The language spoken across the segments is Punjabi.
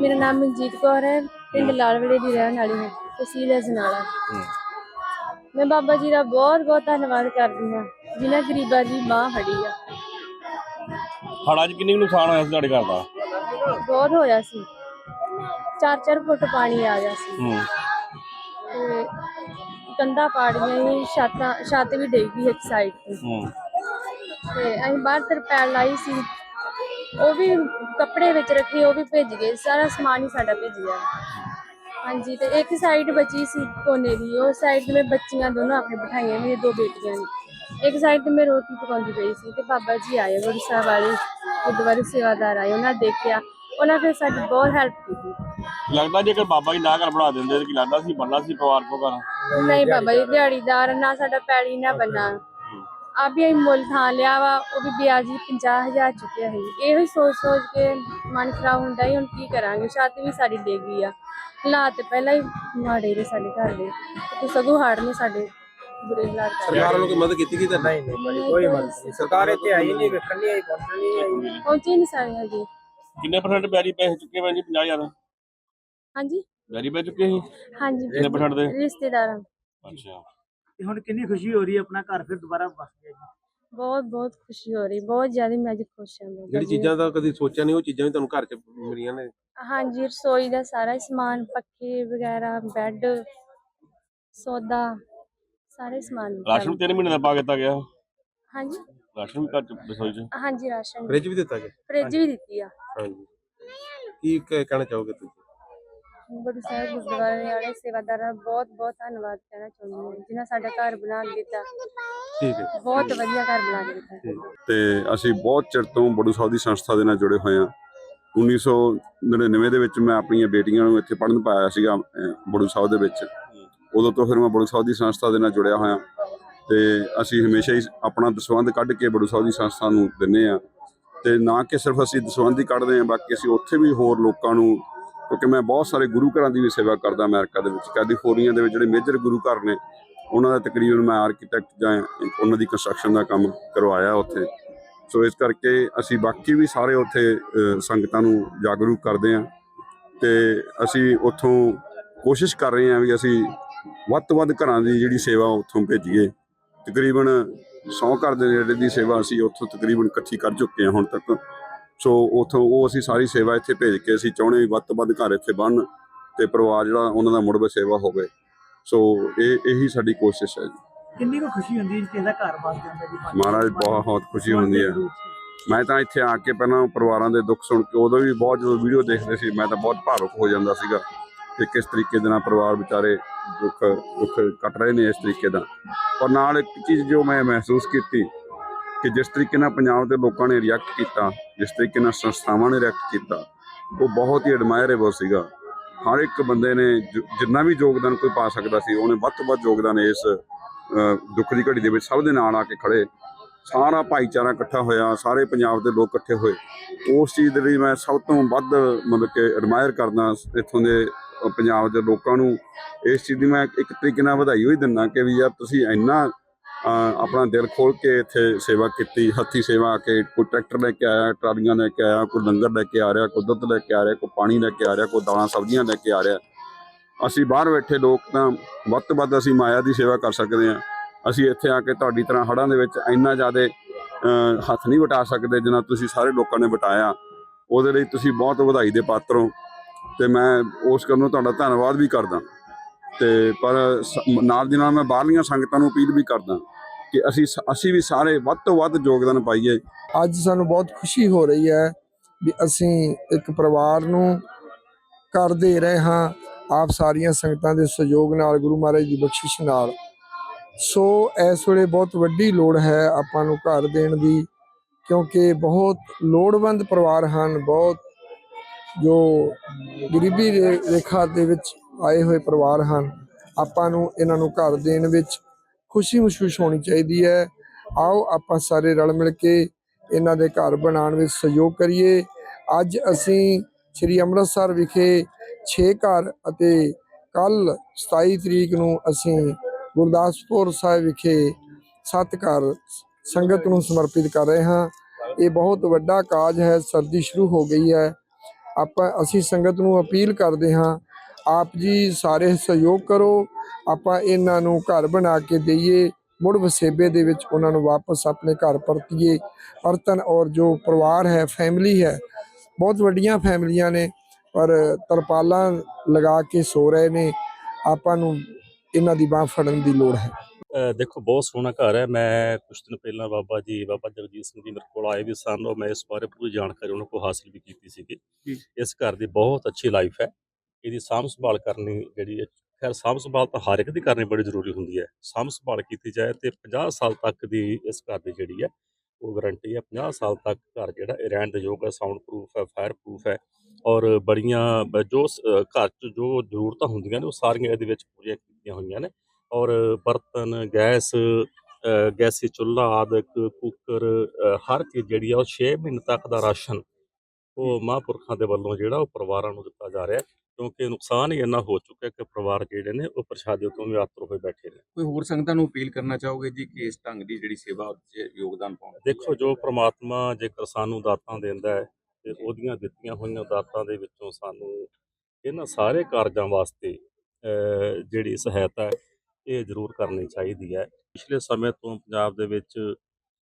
ਮੇਰਾ ਨਾਮ ਮਨਜੀਤ ਕੌਰ ਹੈ ਪਿੰਡ ਲਾਲਵੜੇ ਦੀ ਰਹਿਣ ਵਾਲੀ ਹਾਂ ਤਹਿਸੀਲ ਅਜਨਾਲਾ। ਮੈਂ ਬਾਬਾ ਜੀ ਦਾ ਬਹੁਤ ਬਹੁਤ ਧੰਨਵਾਦ ਕਰਦੀ ਹਾਂ ਜਿਨ੍ਹਾਂ ਗਰੀਬਾਂ ਦੀ ਬਾਹ ਫੜੀ ਆ। ਹੜ੍ਹਾਂ 'ਚ ਕਿੰਨੀ ਕੁ ਨੁਕਸਾਨ ਹੋਇਆ ਸੀ ਤੁਹਾਡੇ ਘਰ ਦਾ? ਬਹੁਤ ਹੋਇਆ ਸੀ। 4-4 ਫੁੱਟ ਪਾਣੀ ਆ ਗਿਆ ਸੀ। ਹੂੰ। ਤੇ ਕੰਧਾਂ ਪਾੜ ਗਈਆਂ ਸੀ ਛੱਤਾਂ ਛੱਤ ਵੀ ਡਿੱਗ ਇੱਕ ਸਾਈਡ ਤੇ। ਹੂੰ। ਤੇ ਅਸੀਂ ਬਾਹਰ ਤਰਪੈਲ ਲਾਈ ਸੀ। ਉਹ ਵੀ ਕੱਪੜੇ ਵਿੱਚ ਰੱਖੇ ਉਹ ਵੀ ਭਿੱਜ ਗਏ ਸਾਰਾ ਸਮਾਨ ਹੀ ਸਾਡਾ ਭਿੱਜ ਗਿਆ। ਹਾਂਜੀ ਤੇ ਇੱਕ ਸਾਈਡ ਬਚੀ ਸੀ ਕੋਨੇ ਦੀ ਉਹ ਸਾਈਡ ਤੇ ਮੈਂ ਬੱਚੀਆਂ ਦੋਨੋਂ ਆਪਣੇ ਬਿਠਾਈਆਂ ਮੇਰੀ ਦੋ ਬੇਟੀਆਂ ਨੇ। ਇੱਕ ਸਾਈਡ ਤੇ ਮੈਂ ਰੋਟੀ ਪਕਾਉਂਦੀ ਪਈ ਸੀ ਤੇ ਬਾਬਾ ਜੀ ਆਏ ਗੁਰੂ ਸਾਹਿਬ ਵਾਲੇ ਗੁਰਦੁਆਰੇ ਸੇਵਾਦਾਰ ਆਏ ਉਹਨਾਂ ਨੇ ਦੇਖਿਆ ਉਹਨਾਂ ਫਿਰ ਸਾਡੀ ਬਹੁਤ ਹੈਲਪ ਕੀਤੀ। ਲੱਗਦਾ ਜੇਕਰ ਬਾਬਾ ਜੀ ਨਾ ਘਰ ਬਣਾ ਦਿੰਦੇ ਤਾਂ ਕੀ ਲੱਗਦਾ ਸੀ ਬੰਨਾ ਸੀ ਪਰਿਵਾਰ ਕੋ ਘਰ? ਨਹੀਂ ਬਾਬਾ ਜੀ ਦਿਹਾੜੀਦਾਰ ਨਾ ਸਾਡਾ ਪੈਲੀ ਨਾ ਬੰਨਾ। ਆ ਵੀ ਅਸੀਂ ਮੁੱਲ ਥਾਂ ਲਿਆ ਵਾ ਉਹ ਵੀ ਵਿਆਜੀ 50000 ਚੁੱਕਿਆ ਹੈ ਇਹੋ ਹੀ ਸੋਚ ਸੋਚ ਕੇ ਮਨ ਖਰਾਬ ਹੁੰਦਾ ਹੀ ਹੁਣ ਕੀ ਕਰਾਂਗੇ? ਛੱਤ ਵੀ ਸਾਡੀ ਡਿੱਗ ਗਈ ਆ। ਹਾਲਾਤ ਤੇ ਪਹਿਲਾਂ ਹੀ ਮਾੜੇ ਨੇ ਸਾਡੇ ਘਰ ਦੇ। ਤੇ ਸਗੋਂ ਹਾੜ ਨੇ ਸਾਡੇ ਬੁਰੇ ਹਾਲਾਤ ਕਰ ਸਰਕਾਰ ਵੱਲੋਂ ਕੋਈ ਮਦਦ ਕੀਤੀ ਗਈ ਤਾਂ ਨਹੀਂ ਨਹੀਂ ਭਾਜੀ ਕੋਈ ਮਦਦ ਨਹੀਂ। ਸਰਕਾਰ ਇੱਥੇ ਆਈ ਨਹੀਂ ਵੇਖਣ ਨਹੀਂ ਆਈ ਪਹੁੰਚਣ ਨਹੀਂ ਆਈ। ਪਹੁੰਚੇ ਨਹੀਂ ਸਾਰੇ ਹਜੇ। ਕਿੰਨੇ ਪਰਸੈਂਟ ਬਿਆਰੀ ਪੈਸੇ ਚੁੱਕੇ ਹੋਏ ਜੀ? 50000 ਹਾਂਜੀ। ਬਿਆਰੀ ਪੈ ਚੁੱਕੇ ਸੀ? ਹਾਂਜੀ। ਕਿੰਨੇ ਪਰਸੈਂਟ ਦੇ? ਰਿਸ਼ਤੇਦਾਰਾਂ। ਅੱਛਾ। ਤੇ ਹੁਣ ਕਿੰਨੀ ਖੁਸ਼ੀ ਹੋ ਰਹੀ ਹੈ ਆਪਣਾ ਘਰ ਫਿਰ ਦੁਬਾਰਾ ਵਸ ਗਿਆ ਜੀ ਬਹੁਤ ਬਹੁਤ ਖੁਸ਼ੀ ਹੋ ਰਹੀ ਬਹੁਤ ਜ਼ਿਆਦਾ ਮੈਂ ਅੱਜ ਖੁਸ਼ ਹਾਂ ਜਿਹੜੀ। ਚੀਜ਼ਾਂ ਦਾ ਕਦੀ ਸੋਚਿਆ ਨਹੀਂ ਉਹ ਚੀਜ਼ਾਂ ਵੀ ਤੁਹਾਨੂੰ ਘਰ 'ਚ ਮਿਲੀਆਂ ਨੇ। ਹਾਂਜੀ ਰਸੋਈ ਦਾ ਸਾਰਾ ਹੀ ਸਮਾਨ ਪੱਖੇ ਵਗੈਰਾ ਬੈੱਡ ਸੌਦਾ ਸਾਰੇ ਸਮਾਨ ਰਾਸ਼ਨ ਤਿੰਨ ਮਹੀਨੇ ਦਾ ਪਾ ਦਿੱਤਾ ਗਿਆ। ਹਾਂਜੀ? ਰਾਸ਼ਨ ਵੀ ਘਰ ਚ ਰਸੋਈ ਚ। ਹਾਂਜੀ ਰਾਸ਼ਨ। ਫ੍ਰਿਜ ਵੀ ਦਿੱਤਾ ਗਿਆ? ਫ੍ਰਿਜ ਵੀ ਦਿੱਤੀ ਆ। ਹਾਂਜੀ। ਕੀ ਕਹਿ- ਕਹਿਣਾ ਚਾਹੋਗੇ ਤੁਸੀਂ? ਗੁਰੂ ਸਾਹਿਬ ਗੁਰਦੁਆਰੇ ਵਾਲੇ ਸੇਵਾਦਾਰਾਂ ਦਾ ਬਹੁਤ ਬਹੁਤ ਧੰਨਵਾਦ ਕਹਿਣਾ ਚਾਹੁੰਦੀ ਹਾਂ। ਜਿਨ੍ਹਾਂ ਸਾਡਾ ਘਰ ਬਣਾ ਕੇ ਦਿੱਤਾ। ਠੀਕ ਹੈ। ਬਹੁਤ ਵਧੀਆ ਘਰ ਬਣਾ ਕੇ ਦਿੱਤਾ। ਤੇ ਅਸੀਂ ਬਹੁਤ ਚਿਰ ਤੋਂ ਬੜੂ ਸਾਹਿਬ ਦੀ ਸੰਸਥਾ ਦੇ ਨਾਲ ਜੁੜੇ ਹੋਏ ਹਾਂ। 1999 ਦੇ ਵਿੱਚ ਮੈਂ ਆਪਣੀਆਂ ਬੇਟੀਆਂ ਨੂੰ ਇੱਥੇ ਪੜ੍ਹਨ ਪਾਇਆ ਸੀਗਾ ਬੜੂ ਸਾਹਿਬ ਦੇ ਵਿੱਚ। ਉਦੋਂ ਤੋਂ ਫਿਰ ਮੈਂ ਬੜੂ ਸਾਹਿਬ ਦੀ ਸੰਸਥਾ ਦੇ ਨਾਲ ਜੁੜਿਆ ਹੋਇਆ। ਤੇ ਅਸੀਂ ਹਮੇਸ਼ਾ ਹੀ ਆਪਣਾ ਦਸਵੰਧ ਕੱਢ ਕੇ ਬੜੂ ਸਾਹਿਬ ਦੀ ਸੰਸਥਾ ਨੂੰ ਦਿੰਨੇ ਆ ਤੇ ਨਾ ਕਿ ਸਿਰਫ ਅਸੀਂ ਦਸਵੰਧ ਹੀ ਕੱਢਦੇ ਆ ਬਾਕੀ ਅਸੀਂ ਉੱਥੇ ਵੀ ਹੋਰ ਲੋਕਾਂ ਨੂੰ ਕਿਉਂਕਿ ਮੈਂ ਬਹੁਤ ਸਾਰੇ ਗੁਰੂ ਘਰਾਂ ਦੀ ਵੀ ਸੇਵਾ ਕਰਦਾ ਅਮਰੀਕਾ ਦੇ ਵਿੱਚ। ਕੈਲੀਫੋਰਨੀਆ ਦੇ ਵਿੱਚ ਜਿਹੜੇ ਮੇਜਰ ਗੁਰੂ ਘਰ ਨੇ, ਉਹਨਾਂ ਦਾ ਤਕਰੀਬਨ ਮੈਂ ਆਰਕੀਟੈਕਟ ਜਾਂ ਉਹਨਾਂ ਦੀ ਕੰਸਟਰਕਸ਼ਨ ਦਾ ਕੰਮ ਕਰਵਾਇਆ ਉੱਥੇ। ਸੋ ਇਸ ਕਰਕੇ ਅਸੀਂ ਬਾਕੀ ਵੀ ਸਾਰੇ ਉੱਥੇ ਸੰਗਤਾਂ ਨੂੰ ਜਾਗਰੂਕ ਕਰਦੇ ਹਾਂ ਤੇ ਅਸੀਂ ਉੱਥੋਂ ਕੋਸ਼ਿਸ਼ ਕਰ ਰਹੇ ਹਾਂ ਵੀ ਅਸੀਂ ਵੱਧ ਤੋਂ ਵੱਧ ਘਰਾਂ ਦੀ ਜਿਹੜੀ ਸੇਵਾ ਉੱਥੋਂ ਭੇਜੀਏ। ਤਕਰੀਬਨ 100 ਘਰ ਦੇ ਨੇੜੇ ਦੀ ਸੇਵਾ ਅਸੀਂ ਉੱਥੋਂ ਤਕਰੀਬਨ ਇਕੱਠੀ ਕਰ ਚੁੱਕੇ ਹਾਂ ਹੁਣ ਤੱਕ। ਸੋ ਉੱਥੋਂ ਉਹ ਅਸੀਂ ਸਾਰੀ ਸੇਵਾ ਇੱਥੇ ਭੇਜ ਕੇ ਅਸੀਂ ਚਾਹੁੰਦੇ ਵੀ ਵੱਧ ਤੋਂ ਵੱਧ ਘਰ ਇੱਥੇ ਬਣਨ ਤੇ ਪਰਿਵਾਰ ਜਿਹੜਾ ਉਹਨਾਂ ਦਾ ਮੁੜ ਸੇਵਾ ਹੋਵੇ। ਸੋ ਇਹ ਇਹੀ ਸਾਡੀ ਕੋਸ਼ਿਸ਼ ਹੈ ਜੀ। ਕਿੰਨੀ ਕੁ ਖੁਸ਼ੀ ਹੁੰਦੀ ਹੈ ਕਿਸੇ ਦਾ ਘਰ ਬਸ ਜਾਂਦਾ ਜੀ? ਮਹਾਰਾਜ ਬਹੁਤ ਖੁਸ਼ੀ ਹੁੰਦੀ ਹੈ। ਮੈਂ ਤਾਂ ਇੱਥੇ ਆ ਕੇ ਪਹਿਲਾਂ ਪਰਿਵਾਰਾਂ ਦੇ ਦੁੱਖ ਸੁਣ ਕੇ ਉਦੋਂ ਵੀ ਬਹੁਤ ਜਦੋਂ ਵੀਡੀਓ ਦੇਖਦੇ ਸੀ ਮੈਂ ਤਾਂ ਬਹੁਤ ਭਾਵੁਕ ਹੋ ਜਾਂਦਾ ਸੀਗਾ ਕਿ ਕਿਸ ਤਰੀਕੇ ਦੇ ਨਾਲ ਪਰਿਵਾਰ ਵਿਚਾਰੇ ਦੁੱਖ ਦੁੱਖ ਕੱਟ ਰਹੇ ਨੇ ਇਸ ਤਰੀਕੇ ਦਾ। ਪਰ ਨਾਲ ਇੱਕ ਚੀਜ਼ ਜੋ ਮੈਂ ਮਹਿਸੂਸ ਕੀਤੀ ਕਿ ਜਿਸ ਤਰੀਕੇ ਨਾਲ ਪੰਜਾਬ ਦੇ ਲੋਕਾਂ ਨੇ ਰਿਐਕਟ ਕੀਤਾ, ਜਿਸ ਤਰੀਕੇ ਨਾਲ ਸੰਸਥਾਵਾਂ ਨੇ ਰਿਐਕਟ ਕੀਤਾ, ਉਹ ਬਹੁਤ ਹੀ ਐਡਮਾਇਰੇਬਲ ਸੀਗਾ। ਹਰ ਇੱਕ ਬੰਦੇ ਨੇ ਜਿੰਨਾ ਵੀ ਯੋਗਦਾਨ ਕੋਈ ਪਾ ਸਕਦਾ ਸੀ, ਉਹਨੇ ਵੱਧ ਤੋਂ ਵੱਧ ਯੋਗਦਾਨ ਇਸ ਦੁੱਖ ਦੀ ਘੜੀ ਦੇ ਵਿੱਚ ਸਭ ਦੇ ਨਾਲ ਆ ਕੇ ਖੜੇ। ਸਾਰਾ ਭਾਈਚਾਰਾ ਇਕੱਠਾ ਹੋਇਆ, ਸਾਰੇ ਪੰਜਾਬ ਦੇ ਲੋਕ ਇਕੱਠੇ ਹੋਏ। ਉਸ ਚੀਜ਼ ਦੇ ਲਈ ਮੈਂ ਸਭ ਤੋਂ ਵੱਧ ਮਤਲਬ ਕਿ ਐਡਮਾਇਰ ਕਰਦਾ ਇੱਥੋਂ ਦੇ ਪੰਜਾਬ ਦੇ ਲੋਕਾਂ ਨੂੰ। ਇਸ ਚੀਜ਼ ਦੀ ਮੈਂ ਇੱਕ ਤਰੀਕੇ ਨਾਲ ਵਧਾਈ ਹੋਈ ਦਿੰਦਾ ਕਿ ਵੀ ਯਾਰ ਤੁਸੀਂ ਇੰਨਾ ਆਪਣਾ ਦਿਲ ਖੋਲ ਕੇ ਇੱਥੇ ਸੇਵਾ ਕੀਤੀ, ਹੱਥੀ ਸੇਵਾ ਆ ਕੇ ਕੋਈ ਟਰੈਕਟਰ ਲੈ ਕੇ ਆਇਆ, ਟਰਾਲੀਆਂ ਲੈ ਕੇ ਆਇਆ, ਕੋਈ ਲੰਗਰ ਲੈ ਕੇ ਆ ਰਿਹਾ, ਕੋਈ ਦੁੱਧ ਲੈ ਕੇ ਆ ਰਿਹਾ, ਕੋਈ ਪਾਣੀ ਲੈ ਕੇ ਆ ਰਿਹਾ, ਕੋਈ ਦਾਲਾਂ ਸਬਜ਼ੀਆਂ ਲੈ ਕੇ ਆ ਰਿਹਾ। ਅਸੀਂ ਬਾਹਰ ਬੈਠੇ ਲੋਕ ਤਾਂ ਵੱਧ ਤੋਂ ਵੱਧ ਅਸੀਂ ਮਾਇਆ ਦੀ ਸੇਵਾ ਕਰ ਸਕਦੇ ਹਾਂ। ਅਸੀਂ ਇੱਥੇ ਆ ਕੇ ਤੁਹਾਡੀ ਤਰ੍ਹਾਂ ਹੜ੍ਹਾਂ ਦੇ ਵਿੱਚ ਇੰਨਾ ਜ਼ਿਆਦਾ ਹੱਥ ਨਹੀਂ ਵਟਾ ਸਕਦੇ ਜਿੰਨਾ ਤੁਸੀਂ ਸਾਰੇ ਲੋਕਾਂ ਨੇ ਵਟਾਇਆ। ਉਹਦੇ ਲਈ ਤੁਸੀਂ ਬਹੁਤ ਵਧਾਈ ਦੇ ਪਾਤਰ ਹੋ ਤੇ ਮੈਂ ਉਸ ਕਰਨ ਨੂੰ ਤੁਹਾਡਾ ਧੰਨਵਾਦ ਵੀ ਕਰਦਾ। ਤੇ ਪਰ ਨਾਲ ਦੀ ਨਾਲ ਮੈਂ ਬਾਹਰਲੀਆਂ ਸੰਗਤਾਂ ਨੂੰ ਅਪੀਲ ਵੀ ਕਰਦਾ ਕਿ ਅਸੀਂ ਅਸੀਂ ਵੀ ਸਾਰੇ ਵੱਧ ਤੋਂ ਵੱਧ ਯੋਗਦਾਨ ਪਾਈਏ। ਅੱਜ ਸਾਨੂੰ ਬਹੁਤ ਖੁਸ਼ੀ ਹੋ ਰਹੀ ਹੈ ਵੀ ਅਸੀਂ ਇੱਕ ਪਰਿਵਾਰ ਨੂੰ ਘਰ ਦੇ ਰਹੇ ਹਾਂ, ਆਪ ਸਾਰੀਆਂ ਸੰਗਤਾਂ ਦੇ ਸਹਿਯੋਗ ਨਾਲ, ਗੁਰੂ ਮਹਾਰਾਜ ਦੀ ਬਖਸ਼ਿਸ਼ ਨਾਲ। ਸੋ ਇਸ ਵੇਲੇ ਬਹੁਤ ਵੱਡੀ ਲੋੜ ਹੈ ਆਪਾਂ ਨੂੰ ਘਰ ਦੇਣ ਦੀ, ਕਿਉਂਕਿ ਬਹੁਤ ਲੋੜਵੰਦ ਪਰਿਵਾਰ ਹਨ, ਬਹੁਤ ਜੋ ਗਰੀਬੀ ਰੇਖਾ ਦੇ ਵਿੱਚ ਆਏ ਹੋਏ ਪਰਿਵਾਰ ਹਨ। ਆਪਾਂ ਨੂੰ ਇਹਨਾਂ ਨੂੰ ਘਰ ਦੇਣ ਵਿੱਚ ਖੁਸ਼ੀ ਮਹਿਸੂਸ ਹੋਣੀ ਚਾਹੀਦੀ ਹੈ। ਆਓ ਆਪਾਂ ਸਾਰੇ ਰਲ ਮਿਲ ਕੇ ਇਹਨਾਂ ਦੇ ਘਰ ਬਣਾਉਣ ਵਿੱਚ ਸਹਿਯੋਗ ਕਰੀਏ। ਅੱਜ ਅਸੀਂ ਸ੍ਰੀ ਅੰਮ੍ਰਿਤਸਰ ਵਿਖੇ 6 ਘਰ ਅਤੇ ਕੱਲ 27 ਤਰੀਕ ਨੂੰ ਅਸੀਂ ਗੁਰਦਾਸਪੁਰ ਸਾਹਿਬ ਵਿਖੇ 7 ਘਰ ਸੰਗਤ ਨੂੰ ਸਮਰਪਿਤ ਕਰ ਰਹੇ ਹਾਂ। ਇਹ ਬਹੁਤ ਵੱਡਾ ਕਾਜ ਹੈ, ਸਰਦੀ ਸ਼ੁਰੂ ਹੋ ਗਈ ਹੈ। ਆਪਾਂ, ਅਸੀਂ ਸੰਗਤ ਨੂੰ ਅਪੀਲ ਕਰਦੇ ਹਾਂ ਆਪ ਜੀ ਸਾਰੇ ਸਹਿਯੋਗ ਕਰੋ। ਆਪਾਂ ਇਹਨਾਂ ਨੂੰ ਘਰ ਬਣਾ ਕੇ ਦਈਏ। ਮੁੜ ਵਸੇਬੇ ਦੇ ਵਿੱਚ ਉਹਨਾਂ ਨੂੰ ਵਾਪਸ ਆਪਣੇ ਘਰ ਪਰਤੀਏ। ਪਰਤਨ ਔਰ ਜੋ ਪਰਿਵਾਰ ਹੈ ਫੈਮਿਲੀ ਹੈ ਬਹੁਤ ਵੱਡੀਆਂ ਫੈਮਲੀਆਂ ਨੇ ਪਰ ਤਰਪਾਲਾਂ ਲਗਾ ਕੇ ਸੋ ਰਹੇ ਨੇ। ਆਪਾਂ ਨੂੰ ਇਹਨਾਂ ਦੀ ਬਾਹ ਫੜਨ ਦੀ ਲੋੜ ਹੈ। ਦੇਖੋ ਬਹੁਤ ਸੋਹਣਾ ਘਰ ਹੈ। ਮੈਂ ਕੁਝ ਦਿਨ ਪਹਿਲਾਂ ਬਾਬਾ ਜੀ ਬਾਬਾ ਜਗਜੀਤ ਸਿੰਘ ਜੀ ਮੇਰੇ ਕੋਲ ਆਏ ਵੀ ਸਨ ਔਰ ਮੈਂ ਇਸ ਬਾਰੇ ਪੂਰੀ ਜਾਣਕਾਰੀ ਉਹਨਾਂ ਕੋਲ ਹਾਸਲ ਵੀ ਕੀਤੀ ਸੀਗੀ। ਇਸ ਘਰ ਦੀ ਬਹੁਤ ਅੱਛੀ ਲਾਈਫ ਹੈ। ਇਹਦੀ ਸਾਂਭ ਸੰਭਾਲ ਕਰਨੀ ਜਿਹੜੀ ਹੈ ਖੈਰ ਸਾਂਭ ਸੰਭਾਲ ਤਾਂ ਹਰ ਇੱਕ ਦੀ ਕਰਨੀ ਬੜੀ ਜ਼ਰੂਰੀ ਹੁੰਦੀ ਹੈ। ਸਾਂਭ ਸੰਭਾਲ ਕੀਤੀ ਜਾਏ ਤੇ 50 ਸਾਲ ਤੱਕ ਦੀ ਇਸ ਘਰ ਦੀ ਜਿਹੜੀ ਹੈ ਉਹ ਗਾਰੰਟੀ ਹੈ 50 ਸਾਲ ਤੱਕ ਘਰ ਜਿਹੜਾ ਰਹਿਣ ਦੇ ਯੋਗ ਹੈ ਸਾਊਂਡ ਪ੍ਰੂਫ ਹੈ ਫਾਇਰ ਪ੍ਰੂਫ ਹੈ ਔਰ ਬੜੀਆਂ ਜੋ ਘਰ 'ਚ ਜੋ ਜ਼ਰੂਰਤਾਂ ਹੁੰਦੀਆਂ ਨੇ ਉਹ ਸਾਰੀਆਂ ਇਹਦੇ ਵਿੱਚ ਪੂਰੀਆਂ ਕੀਤੀਆਂ ਹੋਈਆਂ ਨੇ ਔਰ ਬਰਤਨ ਗੈਸ ਗੈਸੀ ਚੁੱਲ੍ਹਾ ਆਦਿਕ ਕੁੱਕਰ ਹਰ ਚੀਜ਼ ਜਿਹੜੀ ਆ ਉਹ 6 ਮਹੀਨੇ ਤੱਕ ਦਾ ਰਾਸ਼ਨ ਉਹ ਮਹਾਂਪੁਰਖਾਂ ਦੇ ਵੱਲੋਂ ਜਿਹੜਾ ਉਹ ਪਰਿਵਾਰਾਂ ਨੂੰ ਦਿੱਤਾ ਜਾ ਰਿਹਾ ਹੈ। ਕਿਉਂਕਿ ਨੁਕਸਾਨ ਹੀ ਇੰਨਾ ਹੋ ਚੁੱਕਿਆ ਕਿ ਪਰਿਵਾਰ ਜਿਹੜੇ ਨੇ ਉਹ ਪ੍ਰਸ਼ਾਦੇ ਤੋਂ ਵੀ ਆਤਰ ਹੋਏ ਬੈਠੇ ਨੇ। ਕੋਈ ਹੋਰ ਸੰਗਤਾਂ ਨੂੰ ਅਪੀਲ ਕਰਨਾ ਚਾਹੋਗੇ ਜੀ ਕਿ ਇਸ ਢੰਗ ਦੀ ਜਿਹੜੀ ਸੇਵਾ 'ਚ ਯੋਗਦਾਨ ਪਾਉਣ ਦੇਖੋ ਜੋ ਪ੍ਰਮਾਤਮਾ ਜੇਕਰ ਸਾਨੂੰ ਦਾਤਾਂ ਦਿੰਦਾ ਹੈ ਤੇ ਉਹਦੀਆਂ ਦਿੱਤੀਆਂ ਹੋਈਆਂ ਦਾਤਾਂ ਦੇ ਵਿੱਚੋਂ ਸਾਨੂੰ ਇਹਨਾਂ ਸਾਰੇ ਕਾਰਜਾਂ ਵਾਸਤੇ ਜਿਹੜੀ ਸਹਾਇਤਾ ਹੈ ਇਹ ਜ਼ਰੂਰ ਕਰਨੀ ਚਾਹੀਦੀ ਹੈ। ਪਿਛਲੇ ਸਮੇਂ ਤੋਂ ਪੰਜਾਬ ਦੇ ਵਿੱਚ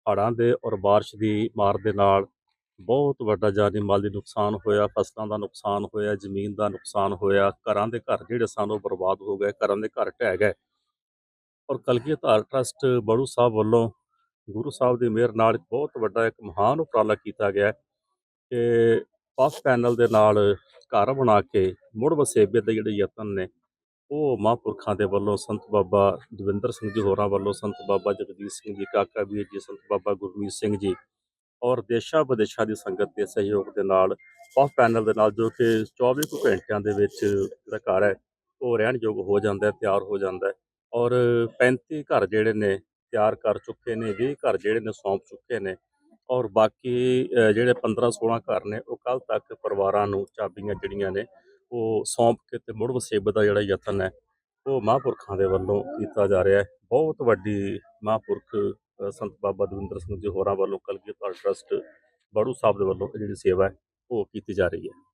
ਹੜ੍ਹਾਂ ਦੇ ਔਰ ਬਾਰਿਸ਼ ਦੀ ਮਾਰ ਦੇ ਨਾਲ ਬਹੁਤ ਵੱਡਾ ਜਾਨੀ ਮਾਲੀ ਨੁਕਸਾਨ ਹੋਇਆ, ਫਸਲਾਂ ਦਾ ਨੁਕਸਾਨ ਹੋਇਆ, ਜ਼ਮੀਨ ਦਾ ਨੁਕਸਾਨ ਹੋਇਆ, ਘਰਾਂ ਦੇ ਘਰ ਜਿਹੜੇ ਸਨ ਉਹ ਬਰਬਾਦ ਹੋ ਗਏ, ਘਰਾਂ ਦੇ ਘਰ ਢਹਿ ਗਏ। ਔਰ ਕਲਗੀਧਰ ਟਰਸਟ ਬੜੂ ਸਾਹਿਬ ਵੱਲੋਂ ਗੁਰੂ ਸਾਹਿਬ ਦੀ ਮਿਹਰ ਨਾਲ ਬਹੁਤ ਵੱਡਾ ਇੱਕ ਮਹਾਨ ਉਪਰਾਲਾ ਕੀਤਾ ਗਿਆ ਹੈ ਕਿ ਪਫ ਪੈਨਲ ਦੇ ਨਾਲ ਘਰ ਬਣਾ ਕੇ ਮੁੜ ਵਸੇਬੇ ਦੇ ਜਿਹੜੇ ਯਤਨ ਨੇ, ਉਹ ਮਹਾਂਪੁਰਖਾਂ ਦੇ ਵੱਲੋਂ ਸੰਤ ਬਾਬਾ ਦਵਿੰਦਰ ਸਿੰਘ ਜੀ ਹੋਰਾਂ ਵੱਲੋਂ ਸੰਤ ਬਾਬਾ ਜਗਜੀਤ ਸਿੰਘ ਜੀ, ਕਾਕਾ ਵੀਰ ਜੀ, ਸੰਤ ਬਾਬਾ ਗੁਰਮੀਤ ਸਿੰਘ ਜੀ ਔਰ ਦੇਸ਼ਾਂ ਵਿਦੇਸ਼ਾਂ ਦੀ ਸੰਗਤ ਦੇ ਸਹਿਯੋਗ ਦੇ ਨਾਲ ਪਫ ਪੈਨਲ ਦੇ ਨਾਲ ਜੋ ਕਿ 24 ਕੁ ਘੰਟਿਆਂ ਦੇ ਵਿੱਚ ਜਿਹੜਾ ਘਰ ਹੈ, ਉਹ ਰਹਿਣਯੋਗ ਹੋ ਜਾਂਦਾ ਤਿਆਰ ਹੋ ਜਾਂਦਾ ਔਰ 35 ਘਰ ਜਿਹੜੇ ਨੇ, ਤਿਆਰ ਕਰ ਚੁੱਕੇ ਨੇ 20 ਘਰ ਜਿਹੜੇ ਨੇ, ਸੌਂਪ ਚੁੱਕੇ ਨੇ। ਔਰ ਬਾਕੀ ਜਿਹੜੇ 15 16 ਘਰ ਨੇ, ਉਹ ਕੱਲ ਤੱਕ ਪਰਿਵਾਰਾਂ ਨੂੰ ਚਾਬੀਆਂ ਜਿਹੜੀਆਂ ਨੇ, ਉਹ ਸੌਂਪ ਕੇ ਤੇ ਮੁੜ ਵਸੇਬਤ ਦਾ ਜਿਹੜਾ ਯਤਨ ਹੈ, ਉਹ ਮਹਾਂਪੁਰਖਾਂ ਦੇ ਵੱਲੋਂ ਕੀਤਾ ਜਾ ਰਿਹਾ ਹੈ। ਬਹੁਤ ਵੱਡੀ ਮਹਾਂਪੁਰਖ ਸੰਤ ਬਾਬਾ ਦਵਿੰਦਰ ਸਿੰਘ ਜੀ ਹੋਰਾਂ ਵੱਲੋਂ ਕਲਗੀਧਰ ਟਰਸਟ ਬੜੂ ਸਾਹਿਬ ਦੇ ਵੱਲੋਂ ਇਹ ਜਿਹੜੀ ਸੇਵਾ ਹੈ, ਉਹ ਕੀਤੀ ਜਾ ਰਹੀ ਹੈ।